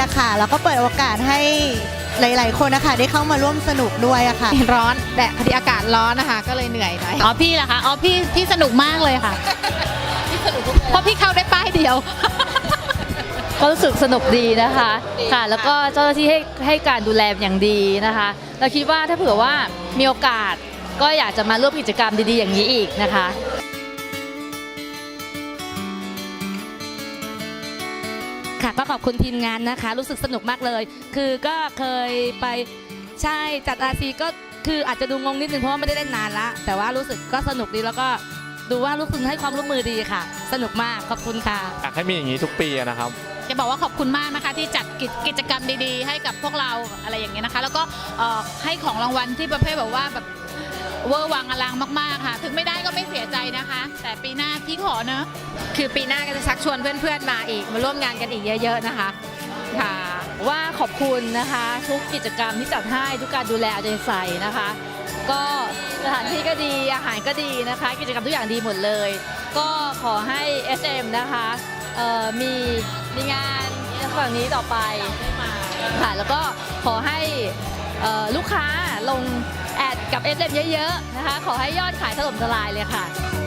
จกรรมที่ดีอะค่ะ แล้วก็เปิดโอกาสให้หลาย ๆ คนนะคะได้เข้ามาร่วมสนุกด้วยอะค่ะ ร้อนแดดพอดีอากาศร้อนนะคะ ก็เลยเหนื่อยหน่อยอ๋อพี่ล่ะคะอ๋อพี่พี่สนุกมากเลยค่ะเพราะพี่เข้าได้ป้ายเดียว ก็รู้สึกสนุกดีนะคะค่ะ แล้วก็เจ้าหน้าที่ให้ให้การดูแลอย่างดีนะคะ เราคิดว่าถ้าเผื่อว่ามีโอกาสก็อยากจะมาร่วมกิจกรรมดี ๆ อย่างนี้อีกนะคะ ค่ะก็ขอบคุณทีมงานนะคะ รู้สึกสนุกมากเลย คือก็เคยไปใช่จัดอาซีก็คืออาจจะดูงงนิดนึงเพราะว่าไม่ได้เล่นนานละแต่ว่ารู้สึกก็สนุกดีแล้วก็ดูว่าลูกคุณให้ความร่วมมือดีค่ะ สนุกมากขอบคุณค่ะ อยากให้มีอย่างนี้ทุกปีอะนะครับ จะบอกว่าขอบคุณมากนะคะ ที่จัดกิจกิจกรรมดีๆ ให้กับพวกเราอะไรอย่างเงี้ยนะคะ แล้วก็เอ่อให้ของรางวัลที่ประเภทแบบว่าแบบ เวอร์วังอลังมาก ๆ ค่ะ ถึงไม่ได้ก็ไม่เสียใจนะคะ แต่ปีหน้าพี่ขอเนอะคือปีหน้าก็จะชักชวนเพื่อนๆมาอีก มาร่วมงานกันอีกเยอะ ๆ นะคะ ค่ะ ว่าขอบคุณนะคะ ทุกกิจกรรมที่จัดให้ทุกการดูแลเอาใจใส่นะคะ ก็สถานที่ก็ดีอาหารก็ดีนะคะ กิจกรรมทุกอย่างดีหมดเลย ก็ขอให้ SM นะคะมีมีงานฝั่งนี้ต่อไปค่ะแล้วก็ขอให้ลูกค้าลง กับ SM เยอะๆนะคะ ขอให้ยอดขายถล่มทลายเลยค่ะ